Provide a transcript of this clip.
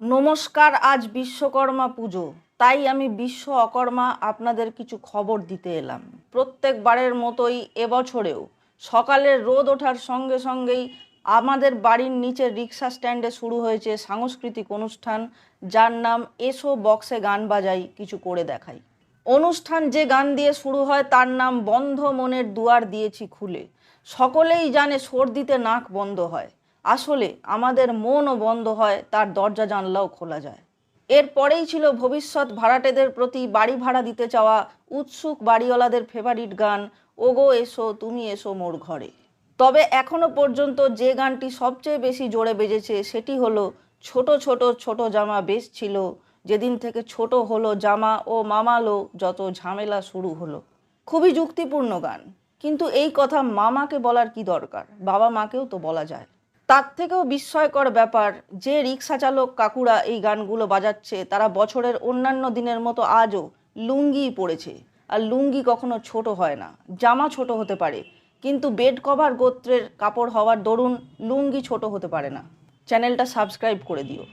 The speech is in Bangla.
নমস্কার, আজ বিশ্বকর্মা পুজো। তাই আমি বিশ্ব অকর্মা আপনাদের কিছু খবর দিতে এলাম। প্রত্যেকবারের মতোই এবছরেও সকালের রোদ ওঠার সঙ্গে সঙ্গেই আমাদের বাড়ির নিচের রিক্সা স্ট্যান্ডে শুরু হয়েছে সাংস্কৃতিক অনুষ্ঠান, যার নাম এসো বক্সে গান বাজাই কিছু করে দেখাই। অনুষ্ঠান যে গান দিয়ে শুরু হয় তার নাম বন্ধ মনের দুয়ার দিয়েছি খুলে। সকলেই জানে সর্দিতে নাক বন্ধ হয়। আসলে আমাদের মনও বন্ধ হয়, তার দরজা জানলাও খোলা যায়। এরপরেই ছিল ভবিষ্যৎ ভাড়াটেদের প্রতি বাড়ি ভাড়া দিতে চাওয়া উৎসুক বাড়িওয়ালাদের ফেভারিট গান, ওগো এসো, তুমি এসো মোর ঘরে। তবে এখনও পর্যন্ত যে গানটি সবচেয়ে বেশি জোরে বেজেছে সেটি হলো, ছোট ছোট ছোট জামা বেশ ছিল, যেদিন থেকে ছোট হলো জামা ও মামালো যত ঝামেলা শুরু হলো। খুবই যুক্তিপূর্ণ গান, কিন্তু এই কথা মামাকে বলার কি দরকার? বাবা মাকেও তো বলা যায়। তার থেকেও বিস্ময়কর ব্যাপার যে রিক্সা চালক কাকুরা এই গানগুলো বাজাচ্ছে, তারা বছরের অন্যান্য দিনের মতো আজও লুঙ্গি পড়েছে। আর লুঙ্গি কখনো ছোট হয় না, জামা ছোট হতে পারে, কিন্তু বেড কভার গোত্রের কাপড় হওয়ার দরুন লুঙ্গি ছোট হতে পারে না। চ্যানেলটা সাবস্ক্রাইব করে দিও।